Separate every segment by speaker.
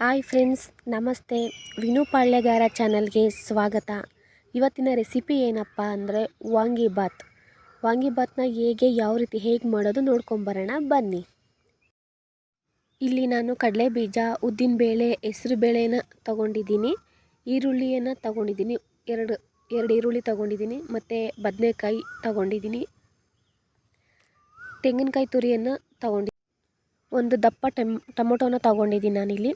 Speaker 1: Hi friends, ನಮಸ್ತೆ. ವಿನು ಪಾಳ್ಯಗಾರ ಚಾನಲ್ಗೆ ಸ್ವಾಗತ. ಇವತ್ತಿನ ರೆಸಿಪಿ ಏನಪ್ಪ ಅಂದರೆ ವಾಂಗಿಬಾತ್ ವಾಂಗಿಬಾತ್ನ ಹೇಗೆ, ಯಾವ ರೀತಿ, ಹೇಗೆ ಮಾಡೋದು ನೋಡ್ಕೊಂಬರೋಣ ಬನ್ನಿ. ಇಲ್ಲಿ ನಾನು ಕಡಲೆ ಬೀಜ ಉದ್ದಿನಬೇಳೆ ಹೆಸರು ಬೇಳೆನ ತಗೊಂಡಿದ್ದೀನಿ. ಈರುಳ್ಳಿಯನ್ನು ತಗೊಂಡಿದ್ದೀನಿ. ಎರಡು ಎರಡು ಈರುಳ್ಳಿ ತಗೊಂಡಿದ್ದೀನಿ. ಮತ್ತು ಬದನೆಕಾಯಿ ತಗೊಂಡಿದ್ದೀನಿ. ತೆಂಗಿನಕಾಯಿ ತುರಿಯನ್ನು ತಗೊಂಡಿ, ಒಂದು ದಪ್ಪ ಟೆಮ್, ಟೊಮೊಟೊನ ತಗೊಂಡಿದ್ದೀನಿ ನಾನಿಲ್ಲಿ.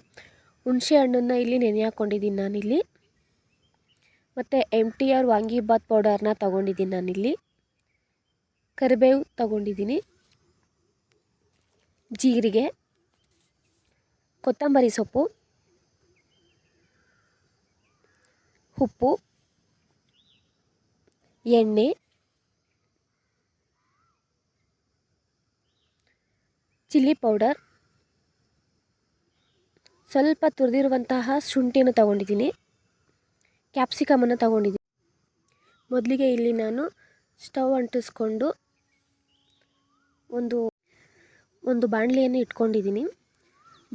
Speaker 1: ಹುಣಸೆ ಹಣ್ಣನ್ನು ಇಲ್ಲಿ ನೆನೆ ಹಾಕ್ಕೊಂಡಿದ್ದೀನಿ ನಾನಿಲ್ಲಿ. ಮತ್ತು ಎಂ ಟಿ ಆರ್ ವಾಂಗಿಬಾತ್ ಪೌಡರ್ನ ತಗೊಂಡಿದ್ದೀನಿ ನಾನಿಲ್ಲಿ. ಕರಿಬೇವು ತಗೊಂಡಿದ್ದೀನಿ. ಜೀರಿಗೆ. ಕೊತ್ತಂಬರಿ ಸೊಪ್ಪು. ಉಪ್ಪು. ಎಣ್ಣೆ. ಚಿಲ್ಲಿ ಪೌಡರ್ ಸ್ವಲ್ಪ ತುರಿದಿರುವಂತಹ ಶುಂಠಿಯನ್ನು ತಗೊಂಡಿದ್ದೀನಿ. ಕ್ಯಾಪ್ಸಿಕಮನ್ನು ತಗೊಂಡಿದ್ದೀನಿ. ಮೊದಲಿಗೆ ಇಲ್ಲಿ ನಾನು ಸ್ಟವ್ ಅಂಟಿಸ್ಕೊಂಡು ಒಂದು ಒಂದು ಬಾಣಲಿಯನ್ನು ಇಟ್ಕೊಂಡಿದ್ದೀನಿ.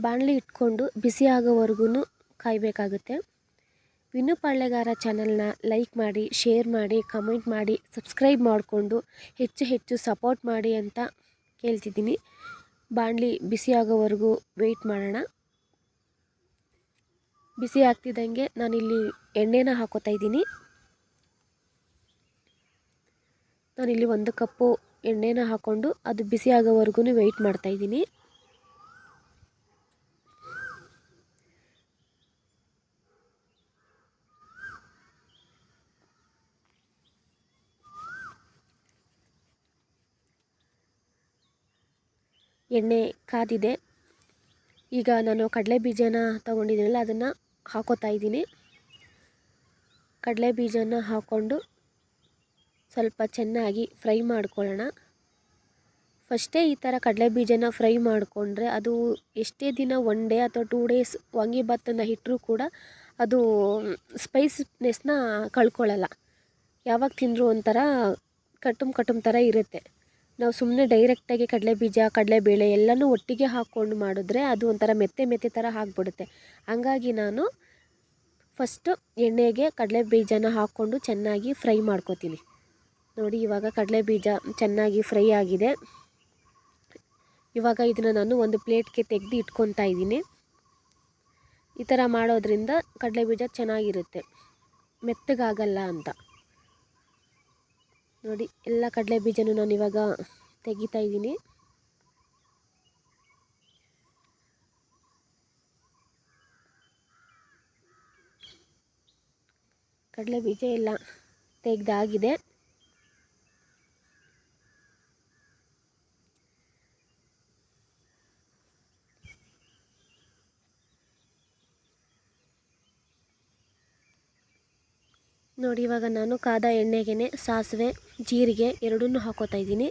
Speaker 1: ಬಾಣಲಿ ಇಟ್ಕೊಂಡು ಬಿಸಿ ಆಗೋವರೆಗೂ ಕಾಯಬೇಕಾಗುತ್ತೆ. ವಿನು ಪಾಳ್ಯಗಾರ ಚಾನಲ್ನ ಲೈಕ್ ಮಾಡಿ, ಶೇರ್ ಮಾಡಿ, ಕಮೆಂಟ್ ಮಾಡಿ, ಸಬ್ಸ್ಕ್ರೈಬ್ ಮಾಡಿಕೊಂಡು ಹೆಚ್ಚು ಹೆಚ್ಚು ಸಪೋರ್ಟ್ ಮಾಡಿ ಅಂತ ಕೇಳ್ತಿದ್ದೀನಿ. ಬಾಣಲಿ ಬಿಸಿ ಆಗೋವರೆಗೂ ವೆಯ್ಟ್ ಮಾಡೋಣ. ಬಿಸಿ ಆಗ್ತಿದ್ದಂಗೆ ನಾನಿಲ್ಲಿ ಎಣ್ಣೆನ ಹಾಕೋತಾ ಇದ್ದೀನಿ. ನಾನಿಲ್ಲಿ ಒಂದು ಕಪ್ಪು ಎಣ್ಣೆನ ಹಾಕ್ಕೊಂಡು ಅದು ಬಿಸಿ ಆಗೋವರೆಗೂ ವೆಯ್ಟ್ ಮಾಡ್ತಾಯಿದ್ದೀನಿ ಎಣ್ಣೆ ಕಾದಿದೆ. ಈಗ ನಾನು ಕಡಲೆ ಬೀಜನ ತೊಗೊಂಡಿದ್ದೀನಲ್ಲ ಅದನ್ನು ಹಾಕೋತಾ ಇದ್ದೀನಿ ಕಡಲೆ ಬೀಜನ ಹಾಕ್ಕೊಂಡು ಸ್ವಲ್ಪ ಚೆನ್ನಾಗಿ ಫ್ರೈ ಮಾಡ್ಕೊಳ್ಳೋಣ. ಫಸ್ಟೇ ಈ ಥರ ಕಡಲೆ ಬೀಜನ ಫ್ರೈ ಮಾಡಿಕೊಂಡ್ರೆ ಅದು ಎಷ್ಟೇ ದಿನ ಒನ್ ಡೇ ಅಥವಾ ಟೂ ಡೇಸ್ ವಾಂಗಿಭಾತನ್ನು ಇಟ್ಟರೂ ಕೂಡ ಅದು ಸ್ಪೈಸ್ನೆಸ್ನ ಕಳ್ಕೊಳ್ಳಲ್ಲ. ಯಾವಾಗ ತಿಂದರೂ ಒಂಥರ ಕಟುಮ್ ಕಟುಮ್ ಥರ ಇರುತ್ತೆ. ನಾವು ಸುಮ್ಮನೆ ಡೈರೆಕ್ಟಾಗಿ ಕಡಲೆ ಬೀಜ ಕಡಲೆಬೇಳೆ ಎಲ್ಲನೂ ಒಟ್ಟಿಗೆ ಹಾಕ್ಕೊಂಡು ಮಾಡಿದ್ರೆ ಅದು ಒಂಥರ ಮೆತ್ತೆ ಮೆತ್ತೆ ಥರ ಆಗಿಬಿಡುತ್ತೆ. ಹಂಗಾಗಿ ನಾನು ಫಸ್ಟು ಎಣ್ಣೆಗೆ ಕಡಲೆ ಬೀಜನ ಹಾಕ್ಕೊಂಡು ಚೆನ್ನಾಗಿ ಫ್ರೈ ಮಾಡ್ಕೋತೀನಿ. ನೋಡಿ ಇವಾಗ ಕಡಲೆ ಬೀಜ ಚೆನ್ನಾಗಿ ಫ್ರೈ ಆಗಿದೆ. ಇವಾಗ ಇದನ್ನು ನಾನು ಒಂದು ಪ್ಲೇಟ್ಗೆ ತೆಗೆದು ಇಟ್ಕೊತಾ ಇದ್ದೀನಿ. ಈ ಥರ ಮಾಡೋದ್ರಿಂದ ಕಡಲೆ ಬೀಜ ಚೆನ್ನಾಗಿರುತ್ತೆ. ಮೆತ್ತಗಾಗಲ್ಲ ಅಂತ. ನೋಡಿ ಎಲ್ಲ ಕಡಲೆ ಬೀಜನೂ ನಾನು ಇವಾಗ ತೆಗಿತಾ ಇದ್ದೀನಿ. ಕಡಲೆ ಬೀಜ ಎಲ್ಲ ತೆಗೆದಾಗಿದೆ. ನೋಡಿ, ಇವಾಗ ನಾನು ಕಾದ ಎಣ್ಣೆಗೆ ಸಾಸಿವೆ, ಜೀರಿಗೆ ಎರಡನ್ನೂ ಹಾಕೋತಾ ಇದ್ದೀನಿ.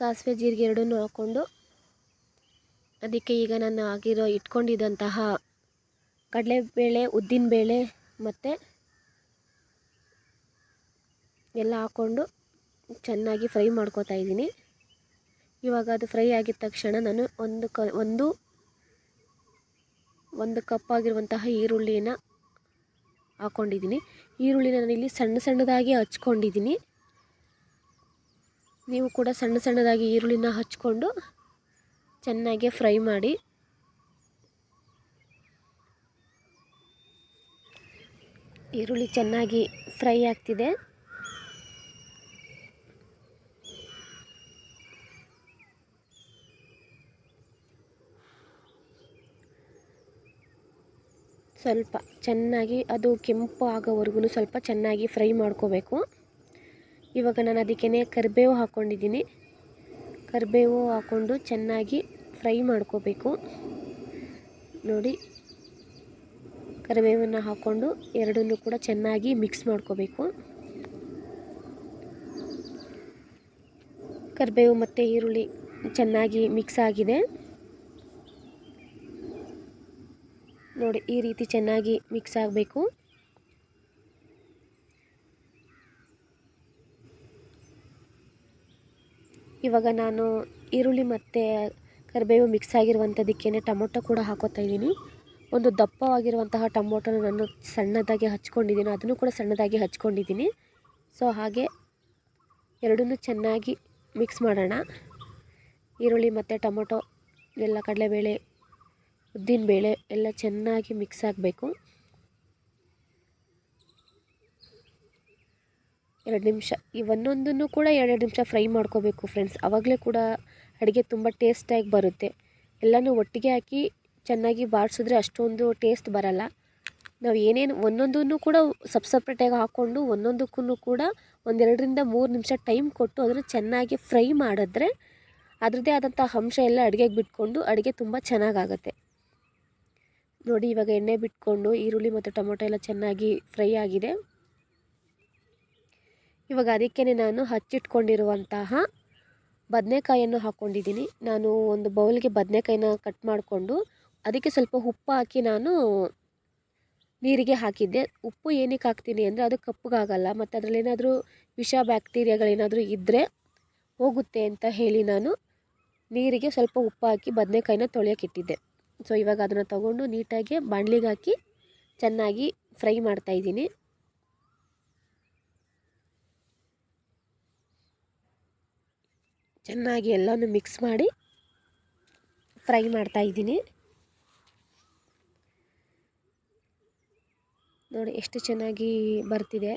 Speaker 1: ಸಾಸಿವೆ, ಜೀರಿಗೆ ಎರಡನ್ನೂ ಹಾಕ್ಕೊಂಡು ಅದಕ್ಕೆ ಈಗ ನಾನು ಆಗಿರೋ ಇಟ್ಕೊಂಡಿದ್ದಂತಹ ಕಡಲೆಬೇಳೆ, ಉದ್ದಿನಬೇಳೆ ಮತ್ತು ಎಲ್ಲ ಹಾಕ್ಕೊಂಡು ಚೆನ್ನಾಗಿ ಫ್ರೈ ಮಾಡ್ಕೋತಾ ಇದ್ದೀನಿ. ಇವಾಗ ಅದು ಫ್ರೈ ಆಗಿದ ತಕ್ಷಣ ನಾನು ಒಂದು ಕ, ಒಂದು ಒಂದು ಕಪ್ ಆಗಿರುವಂತಹ ಈರುಳ್ಳಿನ ಹಾಕ್ಕೊಂಡಿದ್ದೀನಿ ನಾನು ಇಲ್ಲಿ ಸಣ್ಣ ಸಣ್ಣದಾಗಿ ಹಚ್ಕೊಂಡಿದ್ದೀನಿ. ನೀವು ಕೂಡ ಸಣ್ಣ ಸಣ್ಣದಾಗಿ ಈರುಳ್ಳಿನ ಹಚ್ಕೊಂಡು ಚೆನ್ನಾಗಿ ಫ್ರೈ ಮಾಡಿ. ಈರುಳ್ಳಿ ಚೆನ್ನಾಗಿ ಫ್ರೈ ಆಗ್ತಿದೆ. ಸ್ವಲ್ಪ ಚೆನ್ನಾಗಿ, ಅದು ಕೆಂಪು ಆಗೋವರೆಗೂ ಸ್ವಲ್ಪ ಚೆನ್ನಾಗಿ ಫ್ರೈ ಮಾಡ್ಕೋಬೇಕು. ಇವಾಗ ನಾನು ಅದಕ್ಕೇ ಕರಿಬೇವು ಹಾಕ್ಕೊಂಡಿದ್ದೀನಿ ಕರಿಬೇವು ಹಾಕ್ಕೊಂಡು ಚೆನ್ನಾಗಿ ಫ್ರೈ ಮಾಡ್ಕೋಬೇಕು. ನೋಡಿ, ಕರಿಬೇವನ್ನು ಹಾಕ್ಕೊಂಡು ಎರಡನ್ನೂ ಕೂಡ ಚೆನ್ನಾಗಿ ಮಿಕ್ಸ್ ಮಾಡ್ಕೋಬೇಕು. ಕರಿಬೇವು ಮತ್ತು ಈರುಳ್ಳಿ ಚೆನ್ನಾಗಿ ಮಿಕ್ಸ್ ಆಗಿದೆ. ನೋಡಿ, ಈ ರೀತಿ ಚೆನ್ನಾಗಿ ಮಿಕ್ಸ್ ಆಗಬೇಕು. ಇವಾಗ ನಾನು ಈರುಳ್ಳಿ ಮತ್ತು ಕರಿಬೇವು ಮಿಕ್ಸ್ ಆಗಿರುವಂಥದ್ದಕ್ಕೇನೆ ಟೊಮೊಟೊ ಕೂಡ ಹಾಕೋತಾ ಇದ್ದೀನಿ. ಒಂದು ದಪ್ಪವಾಗಿರುವಂತಹ ಟೊಮೊಟೊನ ನಾನು ಸಣ್ಣದಾಗಿ ಹಚ್ಕೊಂಡಿದ್ದೀನಿ. ಅದನ್ನು ಕೂಡ ಸಣ್ಣದಾಗಿ ಹಚ್ಕೊಂಡಿದ್ದೀನಿ. ಸೊ, ಹಾಗೆ ಎರಡನ್ನೂ ಚೆನ್ನಾಗಿ ಮಿಕ್ಸ್ ಮಾಡೋಣ. ಈರುಳ್ಳಿ ಮತ್ತು ಟೊಮೊಟೊ, ಎಲ್ಲ ಕಡಲೆಬೇಳೆ ಉದ್ದಿನಬೇಳೆ ಎಲ್ಲ ಚೆನ್ನಾಗಿ ಮಿಕ್ಸ್ ಆಗಬೇಕು. ಎರಡು ನಿಮಿಷ. ಈ ಒಂದೊಂದನ್ನು ಕೂಡ ಎರಡೆರಡು ನಿಮಿಷ ಫ್ರೈ ಮಾಡ್ಕೋಬೇಕು ಫ್ರೆಂಡ್ಸ್ ಆವಾಗಲೇ ಕೂಡ ಅಡುಗೆ ತುಂಬ ಟೇಸ್ಟಾಗಿ ಬರುತ್ತೆ. ಎಲ್ಲನೂ ಒಟ್ಟಿಗೆ ಹಾಕಿ ಚೆನ್ನಾಗಿ ಬಾಡಿಸಿದ್ರೆ ಅಷ್ಟೊಂದು ಟೇಸ್ಟ್ ಬರಲ್ಲ. ನಾವು ಏನೇನು ಒಂದೊಂದನ್ನು ಕೂಡ ಸಪ್ ಸಪ್ರೇಟಾಗಿ ಹಾಕ್ಕೊಂಡು ಒಂದೊಂದಕ್ಕೂ ಕೂಡ ಒಂದೆರಡರಿಂದ ಮೂರು ನಿಮಿಷ ಟೈಮ್ ಕೊಟ್ಟು ಅದನ್ನು ಚೆನ್ನಾಗಿ ಫ್ರೈ ಮಾಡಿದ್ರೆ ಅದರದ್ದೇ ಆದಂಥ ಅಂಶ ಎಲ್ಲ ಅಡುಗೆಗೆ ಬಿಟ್ಕೊಂಡು ಅಡುಗೆ ತುಂಬ ಚೆನ್ನಾಗಾಗುತ್ತೆ. ನೋಡಿ ಇವಾಗ ಎಣ್ಣೆ ಬಿಟ್ಕೊಂಡು ಈರುಳ್ಳಿ ಮತ್ತು ಟೊಮೊಟೊ ಎಲ್ಲ ಚೆನ್ನಾಗಿ ಫ್ರೈ ಆಗಿದೆ. ಇವಾಗ ಅದಕ್ಕೇ ನಾನು ಹಚ್ಚಿಟ್ಕೊಂಡಿರುವಂತಹ ಬದನೆಕಾಯನ್ನು ಹಾಕ್ಕೊಂಡಿದ್ದೀನಿ. ನಾನು ಒಂದು ಬೌಲ್ಗೆ ಬದನೆಕಾಯಿನ ಕಟ್ ಮಾಡಿಕೊಂಡು ಅದಕ್ಕೆ ಸ್ವಲ್ಪ ಉಪ್ಪು ಹಾಕಿ ನಾನು ನೀರಿಗೆ ಹಾಕಿದ್ದೆ. ಉಪ್ಪು ಏನಕ್ಕೆ ಹಾಕ್ತೀನಿ ಅಂದರೆ ಅದು ಕಪ್ಪಗಾಗಲ್ಲ, ಮತ್ತು ಅದರಲ್ಲಿ ಏನಾದರೂ ವಿಷ ಬ್ಯಾಕ್ಟೀರಿಯಾಗಳೇನಾದರೂ ಇದ್ದರೆ ಹೋಗುತ್ತೆ ಅಂತ ಹೇಳಿ ನಾನು ನೀರಿಗೆ ಸ್ವಲ್ಪ ಉಪ್ಪು ಹಾಕಿ ಬದನೆಕಾಯಿನ ತೊಳೆಯೋಕ್ಕಿಟ್ಟಿದ್ದೆ ಸೊ ಇವಾಗ ಅದನ್ನು ತಗೊಂಡು ನೀಟಾಗಿ ಬಾಣಲಿಗೆ ಹಾಕಿ ಚೆನ್ನಾಗಿ ಫ್ರೈ ಮಾಡ್ತಾಯಿದ್ದೀನಿ ಚೆನ್ನಾಗಿ ಎಲ್ಲನೂ ಮಿಕ್ಸ್ ಮಾಡಿ ಫ್ರೈ ಮಾಡ್ತಾಯಿದ್ದೀನಿ ನೋಡಿ, ಎಷ್ಟು ಚೆನ್ನಾಗಿ ಬರ್ತಿದೆ.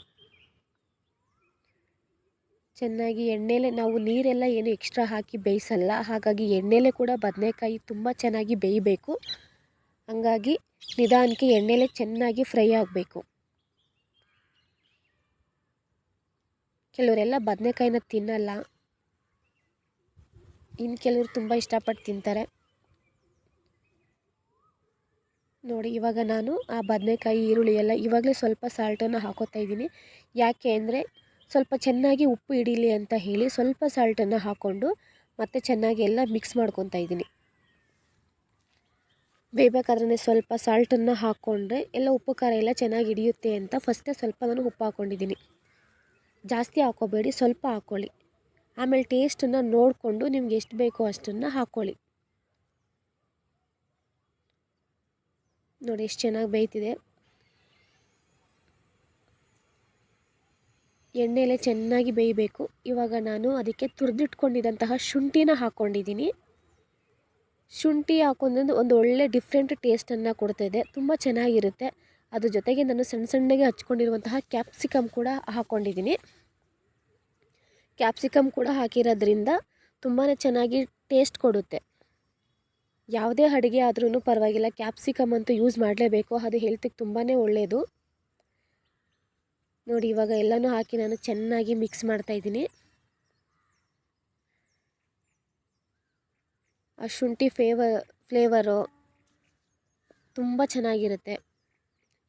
Speaker 1: ಚೆನ್ನಾಗಿ ಎಣ್ಣೆಲೆ ನಾವು ನೀರೆಲ್ಲ ಏನು ಎಕ್ಸ್ಟ್ರಾ ಹಾಕಿ ಬೇಯಿಸಲ್ಲ. ಹಾಗಾಗಿ ಎಣ್ಣೆಲೆ ಕೂಡ ಬದನೆಕಾಯಿ ತುಂಬ ಚೆನ್ನಾಗಿ ಬೇಯಬೇಕು. ಹಂಗಾಗಿ ನಿಧಾನಕ್ಕೆ ಎಣ್ಣೆಲೆ ಚೆನ್ನಾಗಿ ಫ್ರೈ ಆಗಬೇಕು. ಕೆಲವರೆಲ್ಲ ಬದನೆಕಾಯಿನ ತಿನ್ನಲ್ಲ. ಇನ್ನು ಕೆಲವರು ತುಂಬ ಇಷ್ಟಪಟ್ಟು ತಿಂತಾರೆ. ನೋಡಿ, ಇವಾಗ ನಾನು ಆ ಬದನೆಕಾಯಿ, ಈರುಳ್ಳಿ ಎಲ್ಲ ಇವಾಗಲೇ ಸ್ವಲ್ಪ ಸಾಲ್ಟನ್ನು ಹಾಕೋತಾ ಇದ್ದೀನಿ. ಯಾಕೆ ಅಂದರೆ ಸ್ವಲ್ಪ ಚೆನ್ನಾಗಿ ಉಪ್ಪು ಹಿಡೀಲಿ ಅಂತ ಹೇಳಿ ಸ್ವಲ್ಪ ಸಾಲ್ಟನ್ನು ಹಾಕ್ಕೊಂಡು ಮತ್ತೆ ಚೆನ್ನಾಗಿ ಎಲ್ಲ ಮಿಕ್ಸ್ ಮಾಡ್ಕೊತಾ ಇದ್ದೀನಿ. ಬೇಯಬೇಕಾದ್ರೆ ಸ್ವಲ್ಪ ಸಾಲ್ಟನ್ನು ಹಾಕ್ಕೊಂಡ್ರೆ ಎಲ್ಲ ಉಪ್ಪು ಖಾರ ಎಲ್ಲ ಚೆನ್ನಾಗಿ ಹಿಡಿಯುತ್ತೆ ಅಂತ ಫಸ್ಟೇ ಸ್ವಲ್ಪ ನಾನು ಉಪ್ಪು ಹಾಕ್ಕೊಂಡಿದ್ದೀನಿ. ಜಾಸ್ತಿ ಹಾಕೋಬೇಡಿ ಸ್ವಲ್ಪ ಹಾಕ್ಕೊಳ್ಳಿ. ಆಮೇಲೆ ಟೇಸ್ಟನ್ನು ನೋಡಿಕೊಂಡು ನಿಮ್ಗೆ ಎಷ್ಟು ಬೇಕೋ ಅಷ್ಟನ್ನು ಹಾಕ್ಕೊಳ್ಳಿ. ನೋಡಿ, ಎಷ್ಟು ಚೆನ್ನಾಗಿ ಬೇಯ್ತಿದೆ. ಎಣ್ಣೆಲೆ ಚೆನ್ನಾಗಿ ಬೇಯಬೇಕು. ಇವಾಗ ನಾನು ಅದಕ್ಕೆ ತುರಿದಿಟ್ಕೊಂಡಿದ್ದಂತಹ ಶುಂಠಿನ ಹಾಕ್ಕೊಂಡಿದ್ದೀನಿ. ಶುಂಠಿ ಹಾಕೊಂಡ್ರೆ ಒಂದು ಒಳ್ಳೆ ಡಿಫ್ರೆಂಟ್ ಟೇಸ್ಟನ್ನು ಕೊಡ್ತಾಯಿದೆ ತುಂಬ ಚೆನ್ನಾಗಿರುತ್ತೆ. ಅದ್ರ ಜೊತೆಗೆ ನಾನು ಸಣ್ಣ ಸಣ್ಣಗೆ ಹಚ್ಕೊಂಡಿರುವಂತಹ ಕ್ಯಾಪ್ಸಿಕಮ್ ಕೂಡ ಹಾಕ್ಕೊಂಡಿದ್ದೀನಿ ಕ್ಯಾಪ್ಸಿಕಮ್ ಕೂಡ ಹಾಕಿರೋದ್ರಿಂದ ತುಂಬಾ ಚೆನ್ನಾಗಿ ಟೇಸ್ಟ್ ಕೊಡುತ್ತೆ. ಯಾವುದೇ ಅಡುಗೆ ಆದ್ರೂ ಪರವಾಗಿಲ್ಲ. ಕ್ಯಾಪ್ಸಿಕಮ್ ಅಂತೂ ಯೂಸ್ ಮಾಡಲೇಬೇಕು. ಅದು ಹೆಲ್ತಿಗೆ ತುಂಬಾ ಒಳ್ಳೆಯದು ನೋಡಿ, ಇವಾಗ ಎಲ್ಲನೂ ಹಾಕಿ ನಾನು ಚೆನ್ನಾಗಿ ಮಿಕ್ಸ್ ಮಾಡ್ತಾಯಿದ್ದೀನಿ ಆ ಶುಂಠಿ ಫೇವರ್ ಫ್ಲೇವರು ತುಂಬ ಚೆನ್ನಾಗಿರುತ್ತೆ.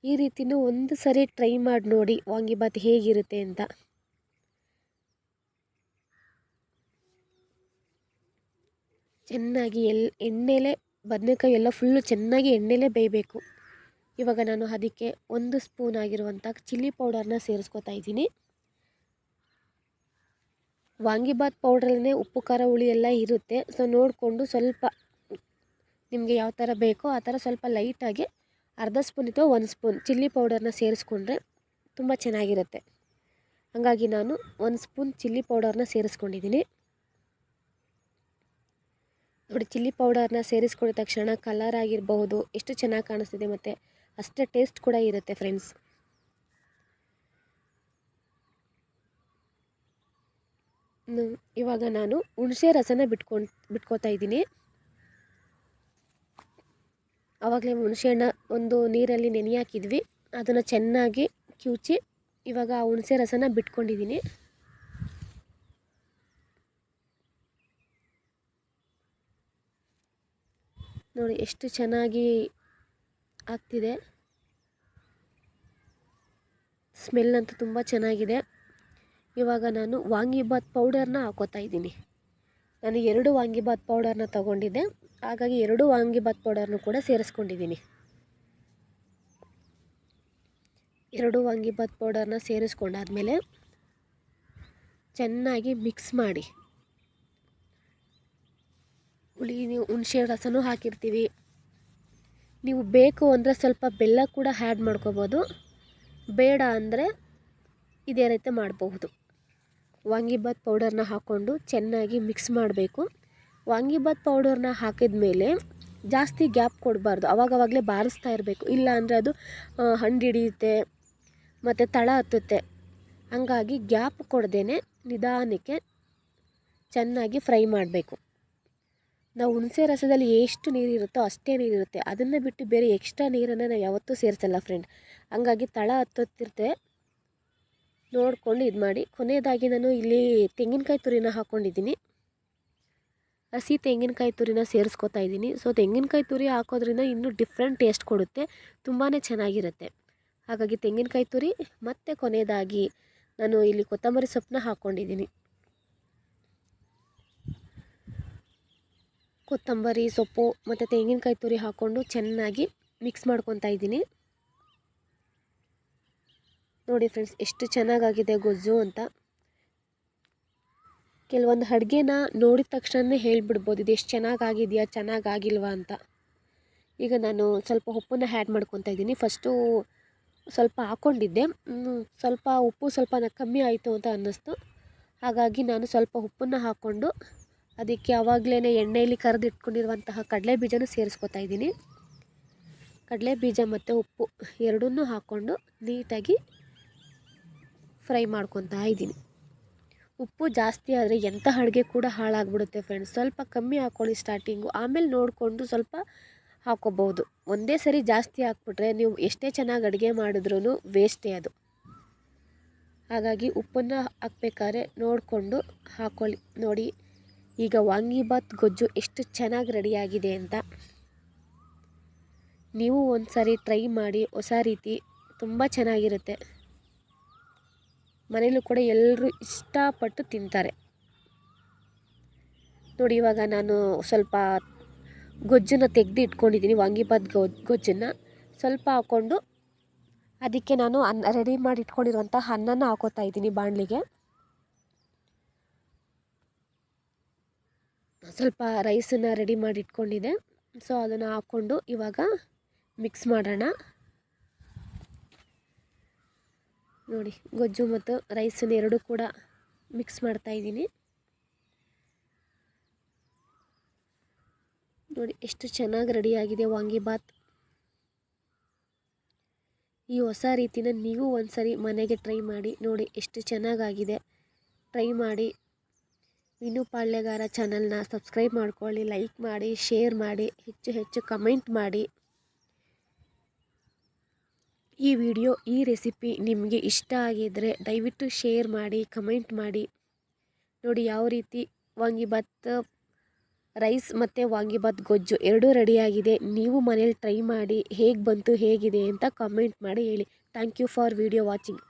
Speaker 1: ಈ ರೀತಿಯೂ ಒಂದು ಸರಿ ಟ್ರೈ ಮಾಡಿ ನೋಡಿ ವಾಂಗಿಬಾತ್ ಹೇಗಿರುತ್ತೆ ಅಂತ. ಚೆನ್ನಾಗಿ ಎಲ್, ಎಣ್ಣೆಲೆ, ಬದನೆಕಾಯಿ ಎಲ್ಲ ಫುಲ್ಲು ಚೆನ್ನಾಗಿ ಎಣ್ಣೆಲೇ ಬೇಯಬೇಕು. ಇವಾಗ ನಾನು ಅದಕ್ಕೆ ಒಂದು ಸ್ಪೂನ್ ಆಗಿರುವಂಥ ಚಿಲ್ಲಿ ಪೌಡರ್ನ ಸೇರಿಸ್ಕೊತಾ ಇದ್ದೀನಿ. ವಾಂಗಿಬಾತ್ ಪೌಡ್ರಲ್ಲೇ ಉಪ್ಪು, ಖಾರ, ಹುಳಿ ಎಲ್ಲ ಇರುತ್ತೆ. ಸೊ, ನೋಡಿಕೊಂಡು ಸ್ವಲ್ಪ ನಿಮಗೆ ಯಾವ ಥರ ಬೇಕೋ ಆ ಥರ ಸ್ವಲ್ಪ ಲೈಟಾಗಿ ಅರ್ಧ ಸ್ಪೂನ್ ಅಥವಾ ಒಂದು ಸ್ಪೂನ್ ಚಿಲ್ಲಿ ಪೌಡರ್ನ ಸೇರಿಸ್ಕೊಂಡ್ರೆ ತುಂಬ ಚೆನ್ನಾಗಿರುತ್ತೆ. ಹಾಗಾಗಿ ನಾನು ಒಂದು ಸ್ಪೂನ್ ಚಿಲ್ಲಿ ಪೌಡರ್ನ ಸೇರಿಸ್ಕೊಂಡಿದ್ದೀನಿ. ನೋಡಿ, ಚಿಲ್ಲಿ ಪೌಡರ್ನ ಸೇರಿಸ್ಕೊಂಡ ತಕ್ಷಣ ಕಲರ್ ಆಗಿರಬಹುದು, ಎಷ್ಟು ಚೆನ್ನಾಗಿ ಕಾಣಿಸ್ತಿದೆ ಮತ್ತು. ಅಷ್ಟೇ ಟೇಸ್ಟ್ ಕೂಡ ಇರುತ್ತೆ ಫ್ರೆಂಡ್ಸ್. ಇವಾಗ ನಾನು ಹುಣಸೆ ರಸನ ಬಿಟ್ಕೊಂಡು, ಬಿಟ್ಕೋತಾ ಇದ್ದೀನಿ. ಆವಾಗಲೇ ಹುಣಸೆಹಣ್ಣ ಒಂದು ನೀರಲ್ಲಿ ನೆನೆ ಹಾಕಿದ್ವಿ. ಅದನ್ನು ಚೆನ್ನಾಗಿ ಕಿವುಚಿ ಇವಾಗ ಆ ಹುಣಸೆ ರಸನ ಬಿಟ್ಕೊಂಡಿದ್ದೀನಿ. ನೋಡಿ ಎಷ್ಟು ಚೆನ್ನಾಗಿ ಆಗ್ತಿದೆ. ಸ್ಮೆಲ್ ಅಂತೂ ತುಂಬ ಚೆನ್ನಾಗಿದೆ. ಇವಾಗ ನಾನು ವಾಂಗಿಬಾತ್ ಪೌಡರ್ನ ಹಾಕೋತಾ ಇದ್ದೀನಿ. ನಾನು ಎರಡು ವಾಂಗಿಬಾತ್ ಪೌಡರ್ನ ತಗೊಂಡಿದ್ದೆ. ಹಾಗಾಗಿ ಎರಡು ವಾಂಗಿಬಾತ್ ಪೌಡರ್ನು ಕೂಡ ಸೇರಿಸ್ಕೊಂಡಿದ್ದೀನಿ. ಎರಡು ವಾಂಗಿಬಾತ್ ಪೌಡರ್ನ ಸೇರಿಸ್ಕೊಂಡಾದ್ಮೇಲೆ ಚೆನ್ನಾಗಿ ಮಿಕ್ಸ್ ಮಾಡಿ ಹುಳಿ, ನೀವು ಹುಣಸೆ, ರಸನೂ ಹಾಕಿರ್ತೀವಿ. ನೀವು ಬೇಕು ಅಂದರೆ ಸ್ವಲ್ಪ ಬೆಲ್ಲ ಕೂಡ ಆ್ಯಡ್ ಮಾಡ್ಕೋಬೋದು. ಬೇಡ ಅಂದರೆ ಇದೇ ರೀತಿ ಮಾಡಬಹುದು. ವಾಂಗಿಬಾತ್ ಪೌಡರ್ನ ಹಾಕ್ಕೊಂಡು ಚೆನ್ನಾಗಿ ಮಿಕ್ಸ್ ಮಾಡಬೇಕು. ವಾಂಗಿಬಾತ್ ಪೌಡರ್ನ ಹಾಕಿದ ಮೇಲೆ ಜಾಸ್ತಿ ಗ್ಯಾಪ್ ಕೊಡಬಾರ್ದು. ಅವಾಗವಾಗಲೇ ಬಾರಿಸ್ತಾ ಇರಬೇಕು. ಇಲ್ಲ ಅಂದರೆ ಅದು ಹಣ್ಣು ಹಂಡು ಹಿಡಿಯುತ್ತೆ, ಮತ್ತು ತಳ ಹತ್ತುತ್ತೆ. ಹಂಗಾಗಿ ಗ್ಯಾಪ್ ಕೊಡ್ದೇ ನಿಧಾನಕ್ಕೆ ಚೆನ್ನಾಗಿ ಫ್ರೈ ಮಾಡಬೇಕು. ನಾವು ಹುಣಸೆ ರಸದಲ್ಲಿ ಎಷ್ಟು ನೀರಿರುತ್ತೋ ಅಷ್ಟೇ ನೀರಿರುತ್ತೆ. ಅದನ್ನು ಬಿಟ್ಟು ಬೇರೆ ಎಕ್ಸ್ಟ್ರಾ ನೀರನ್ನು ನಾವು ಯಾವತ್ತೂ ಸೇರಿಸಲ್ಲ ಫ್ರೆಂಡ್ ಹಂಗಾಗಿ ತಳ ಹತ್ತುತ್ತಿರುತ್ತೆ. ನೋಡಿಕೊಂಡು ಇದು ಮಾಡಿ. ಕೊನೆಯದಾಗಿ ನಾನು ಇಲ್ಲಿ ತೆಂಗಿನಕಾಯಿ ತುರಿನ ಹಾಕ್ಕೊಂಡಿದ್ದೀನಿ ಹಸಿ ತೆಂಗಿನಕಾಯಿ ತುರಿನ ಸೇರಿಸ್ಕೊತಾ ಇದ್ದೀನಿ. ಸೊ ತೆಂಗಿನಕಾಯಿ ತುರಿ ಹಾಕೋದ್ರಿಂದ ಇನ್ನೂ ಡಿಫ್ರೆಂಟ್ ಟೇಸ್ಟ್ ಕೊಡುತ್ತೆ. ತುಂಬಾ ಚೆನ್ನಾಗಿರುತ್ತೆ. ಹಾಗಾಗಿ ತೆಂಗಿನಕಾಯಿ ತುರಿ ಮತ್ತು ಕೊನೆಯದಾಗಿ ನಾನು ಇಲ್ಲಿ ಕೊತ್ತಂಬರಿ ಸೊಪ್ಪನ್ನ ಹಾಕ್ಕೊಂಡಿದ್ದೀನಿ ಕೊತ್ತಂಬರಿ, ಸೊಪ್ಪು ಮತ್ತು ತೆಂಗಿನಕಾಯಿ ತುರಿ ಹಾಕ್ಕೊಂಡು ಚೆನ್ನಾಗಿ ಮಿಕ್ಸ್ ಮಾಡ್ಕೊತಾ ಇದ್ದೀನಿ. ನೋಡಿ ಫ್ರೆಂಡ್ಸ್ ಎಷ್ಟು ಚೆನ್ನಾಗಾಗಿದೆ ಗೊಜ್ಜು ಅಂತ. ಕೆಲವೊಂದು ಅಡುಗೆನ ನೋಡಿದ ತಕ್ಷಣ ಹೇಳಿಬಿಡ್ಬೋದು, ಇದು ಎಷ್ಟು ಚೆನ್ನಾಗಾಗಿದೆಯಾ, ಚೆನ್ನಾಗಾಗಿಲ್ವಾ ಅಂತ. ಈಗ ನಾನು ಸ್ವಲ್ಪ ಉಪ್ಪನ್ನು ಆ್ಯಡ್ ಮಾಡ್ಕೊತಾ ಇದ್ದೀನಿ. ಫಸ್ಟು ಸ್ವಲ್ಪ ಹಾಕ್ಕೊಂಡಿದ್ದೆ ಸ್ವಲ್ಪ ಉಪ್ಪು ಸ್ವಲ್ಪ ಕಮ್ಮಿ ಆಯಿತು ಅಂತ ಅನ್ನಿಸ್ತು. ಹಾಗಾಗಿ ನಾನು ಸ್ವಲ್ಪ ಉಪ್ಪನ್ನು ಹಾಕ್ಕೊಂಡು ಅದಕ್ಕೆ ಆವಾಗಲೇ ಎಣ್ಣೆಯಲ್ಲಿ ಕರೆದು ಇಟ್ಕೊಂಡಿರುವಂತಹ ಕಡಲೆ ಬೀಜನೂ ಸೇರಿಸ್ಕೊತಾ ಇದ್ದೀನಿ. ಕಡಲೆ ಬೀಜ ಮತ್ತು ಉಪ್ಪು ಎರಡನ್ನೂ ಹಾಕ್ಕೊಂಡು ನೀಟಾಗಿ ಫ್ರೈ ಮಾಡ್ಕೊತಾ ಇದ್ದೀನಿ. ಉಪ್ಪು ಜಾಸ್ತಿ ಆದರೆ ಎಂಥ ಅಡುಗೆ ಕೂಡ ಹಾಳಾಗ್ಬಿಡುತ್ತೆ ಫ್ರೆಂಡ್ಸ್ ಸ್ವಲ್ಪ ಕಮ್ಮಿ ಹಾಕ್ಕೊಳ್ಳಿ ಸ್ಟಾರ್ಟಿಂಗು ಆಮೇಲೆ ನೋಡಿಕೊಂಡು ಸ್ವಲ್ಪ ಹಾಕ್ಕೋಬೋದು ಒಂದೇ ಸರಿ ಜಾಸ್ತಿ ಹಾಕ್ಬಿಟ್ರೆ ನೀವು ಎಷ್ಟೇ ಚೆನ್ನಾಗಿ ಅಡುಗೆ ಮಾಡಿದ್ರೂ ವೇಸ್ಟೇ ಅದು. ಹಾಗಾಗಿ ಉಪ್ಪನ್ನು ಹಾಕ್ಬೇಕಾದ್ರೆ ನೋಡಿಕೊಂಡು ಹಾಕ್ಕೊಳ್ಳಿ ನೋಡಿ ಈಗ ವಾಂಗಿಬಾತ್ ಗೊಜ್ಜು ಎಷ್ಟು ಚೆನ್ನಾಗಿ ರೆಡಿಯಾಗಿದೆ ಅಂತ. ನೀವು ಒಂದು ಟ್ರೈ ಮಾಡಿ, ಹೊಸ ರೀತಿ ತುಂಬ ಚೆನ್ನಾಗಿರುತ್ತೆ. ಮನೇಲೂ ಕೂಡ ಎಲ್ಲರೂ ಇಷ್ಟಪಟ್ಟು ತಿಂತಾರೆ. ನೋಡಿ, ಇವಾಗ ನಾನು ಸ್ವಲ್ಪ ಗೊಜ್ಜನ್ನು ತೆಗೆದು ಇಟ್ಕೊಂಡಿದ್ದೀನಿ ವಾಂಗಿಬಾತ್ ಗೊಜ್ಜನ್ನು. ಸ್ವಲ್ಪ ಹಾಕ್ಕೊಂಡು, ಅದಕ್ಕೆ ನಾನು ಅನ್ನ ರೆಡಿ ಮಾಡಿ ಇಟ್ಕೊಂಡಿರುವಂಥ ಅನ್ನನ ಹಾಕೋತಾ ಇದ್ದೀನಿ ಬಾಣಲಿಗೆ. ಸ್ವಲ್ಪ ರೈಸನ್ನು ರೆಡಿ ಮಾಡಿ ಇಟ್ಕೊಂಡಿದ್ದೆ ಸೊ ಅದನ್ನು ಹಾಕ್ಕೊಂಡು ಇವಾಗ ಮಿಕ್ಸ್ ಮಾಡೋಣ. ನೋಡಿ, ಗೊಜ್ಜು ಮತ್ತು ರೈಸನ್ನು ಎರಡೂ ಕೂಡ ಮಿಕ್ಸ್ ಮಾಡ್ತಾ ಇದ್ದೀನಿ. ನೋಡಿ, ಎಷ್ಟು ಚೆನ್ನಾಗಿ ರೆಡಿಯಾಗಿದೆ ವಾಂಗಿಬಾತ್ ಈ ಹೊಸ ರೀತಿನ ನೀವು ಒಂದ್ಸರಿ ಮನೆಗೆ ಟ್ರೈ ಮಾಡಿ ನೋಡಿ, ಎಷ್ಟು ಚೆನ್ನಾಗಾಗಿದೆ ಟ್ರೈ ಮಾಡಿ. ವಿನು ಪಾಳ್ಯಗಾರ ಚಾನಲ್ನ ಸಬ್ಸ್ಕ್ರೈಬ್ ಮಾಡ್ಕೊಳ್ಳಿ, ಲೈಕ್ ಮಾಡಿ, ಶೇರ್ ಮಾಡಿ, ಹೆಚ್ಚು ಹೆಚ್ಚು ಕಮೆಂಟ್ ಮಾಡಿ. ಈ ವಿಡಿಯೋ, ಈ ರೆಸಿಪಿ ನಿಮಗೆ ಇಷ್ಟ ಆಗಿದ್ದರೆ ದಯವಿಟ್ಟು ಶೇರ್ ಮಾಡಿ, ಕಮೆಂಟ್ ಮಾಡಿ. ನೋಡಿ ಯಾವ ರೀತಿ ವಾಂಗಿಬಾತ್ ರೈಸ್ ಮತ್ತು ವಾಂಗಿಬಾತ್ ಗೊಜ್ಜು ಎರಡೂ ರೆಡಿಯಾಗಿದೆ. ನೀವು ಮನೇಲಿ ಟ್ರೈ ಮಾಡಿ, ಹೇಗೆ ಬಂತು, ಹೇಗಿದೆ ಅಂತ ಕಮೆಂಟ್ ಮಾಡಿ ಹೇಳಿ. Thank you for video watching.